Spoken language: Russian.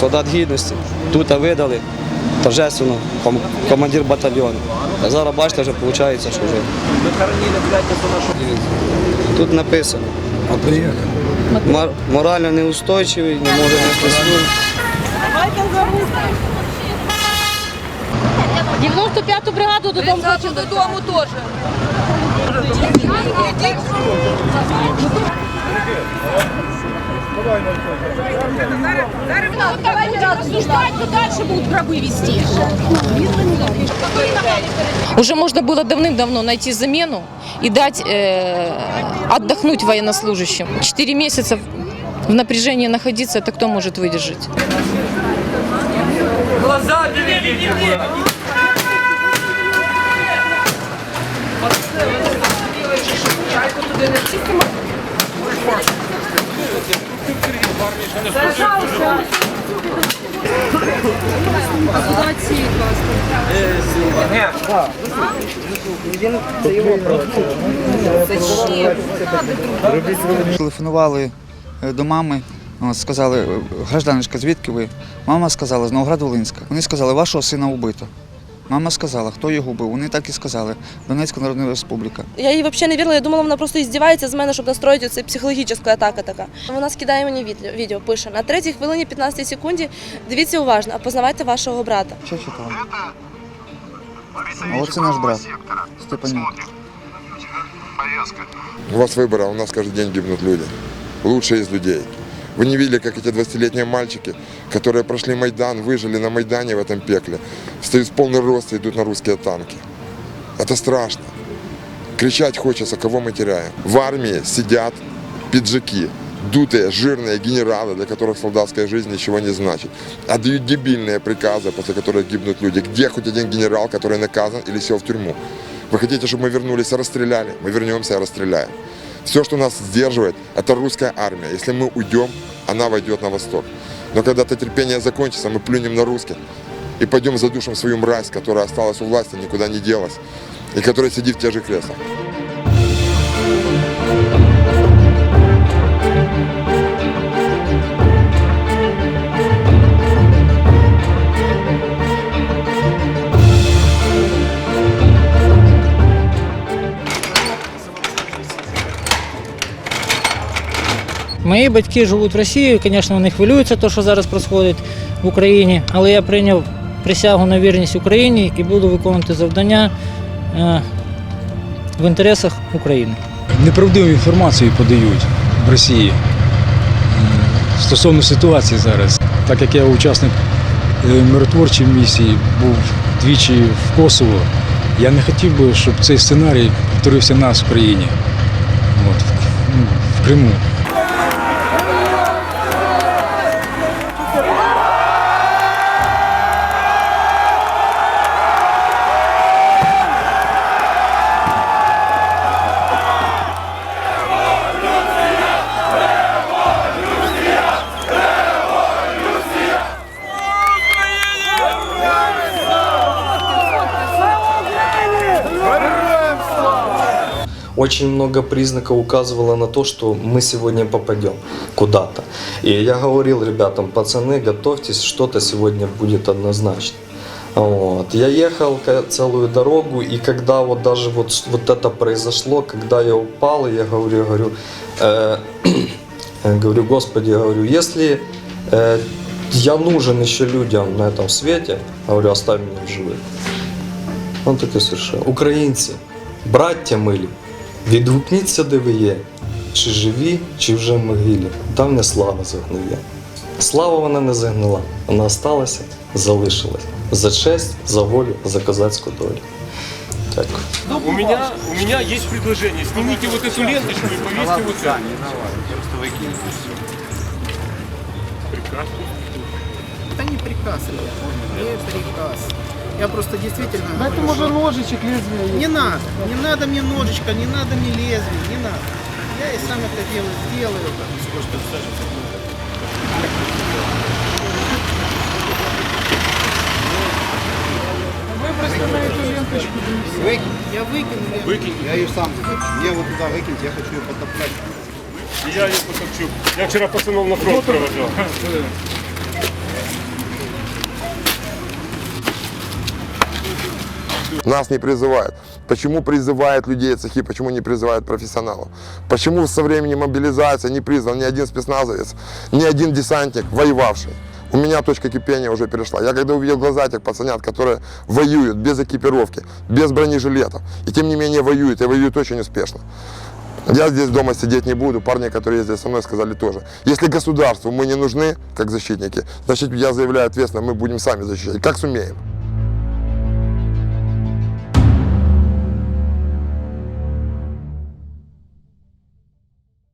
солдат гідності. Тут видали торжественно командир батальйону. А зараз бачите, вже виходить, що вже. Тут написано. Мор- Морально неустойчивий, не може нести службу. 95-ту бригаду додому Хочу додому теж. Обсуждать, то дальше будут гробы вести. Уже можно было давным-давно найти замену и дать э, отдохнуть военнослужащим. Четыре месяца в напряжении находиться, это кто может выдержать? Телефонували е, до мами, сказали, е, гражданочка, звідки ви? Мама сказала, з Новоград-Волинська. Вони сказали, вашого сина вбито. Мама сказала, хто його вбив. Вони так і сказали. Донецька Народна Республіка. Я їй взагалі не вірила, я думала, вона просто іздівається з мене, щоб настроїти це психологічна атака така. Вона скидає мені відео, відео пише на третій хвилині 15 секунді. Дивіться уважно, опознавайте вашого брата. Що читала? А оце наш брат. Степанюк. У вас выбора, у нас каждый день гибнут люди. Лучшие из людей. Вы не видели, как эти 20-летние мальчики, которые прошли Майдан, выжили на Майдане в этом пекле, встают в полный рост и идут на русские танки. Это страшно. Кричать хочется, кого мы теряем. В армии сидят пиджаки, дутые, жирные генералы, для которых солдатская жизнь ничего не значит. Отдают дебильные приказы, после которых гибнут люди. Где хоть один генерал, который наказан или сел в тюрьму? Вы хотите, чтобы мы вернулись и расстреляли? Мы вернемся и расстреляем. Все, что нас сдерживает, это русская армия. Если мы уйдем, она войдет на восток. Но когда это терпение закончится, мы плюнем на русских и пойдем задушим свою мразь, которая осталась у власти, никуда не делась, и которая сидит в тех же креслах. Мої батьки живуть в Росії, звісно, вони хвилюються, те, що зараз відбувається в Україні, але я прийняв присягу на вірність Україні і буду виконувати завдання е, в інтересах України. Неправдиву інформацію подають в Росії е, стосовно ситуації зараз. Так як я учасник е, миротворчої місії, був двічі в Косово, я не хотів би, щоб цей сценарій повторився в нас в країні, от, в, ну, в Криму. очень много признаков указывало на то, что мы сегодня попадем куда-то. И я говорил ребятам, пацаны, готовьтесь, что-то сегодня будет однозначно. Вот. Я ехал ка- целую дорогу, и когда вот даже вот, с- вот это произошло, когда я упал, я говорю, говорю, э, говорю, Господи, говорю, если э, я нужен еще людям на этом свете, говорю, оставь меня в живых. Он так і совершив. Українці, браття милі, відгукніться, де ви є, чи живі, чи вже в могилі. Давня слава загниє. Слава вона не загнила, вона осталася, залишилась. За честь, за волю, за козацьку долю. Дякую. У меня, у меня есть предложение. Снимите вот эту ленточку и повесьте вот это. Прекрасно. Это не приказ, ребят. Не приказ. Я просто действительно Дайте, говорю, може, что- ножичок лезвие. Не надо. Не надо мне ножичка, не надо мне лезвие, не надо. Я и сам это делаю, сделаю. На ленточку. Я выкину. Выкинь. Я ее сам захочу. Мне вот туда выкинуть, я хочу ее потоптать. Я ее потопчу. Я вчера пацанов на фронт провожал. Нас не призывают. Почему призывают людей цехи, почему не призывают профессионалов? Почему со времени мобилизации не призван ни один спецназовец, ни один десантник, воевавший? У меня точка кипения уже перешла. Я когда увидел глаза этих пацанят, которые воюют без экипировки, без бронежилетов, и тем не менее воюют, и воюют очень успешно. Я здесь дома сидеть не буду. Парни, которые ездили со мной, сказали тоже. Если государству мы не нужны, как защитники, значит, я заявляю ответственно, мы будем сами защищать, как сумеем.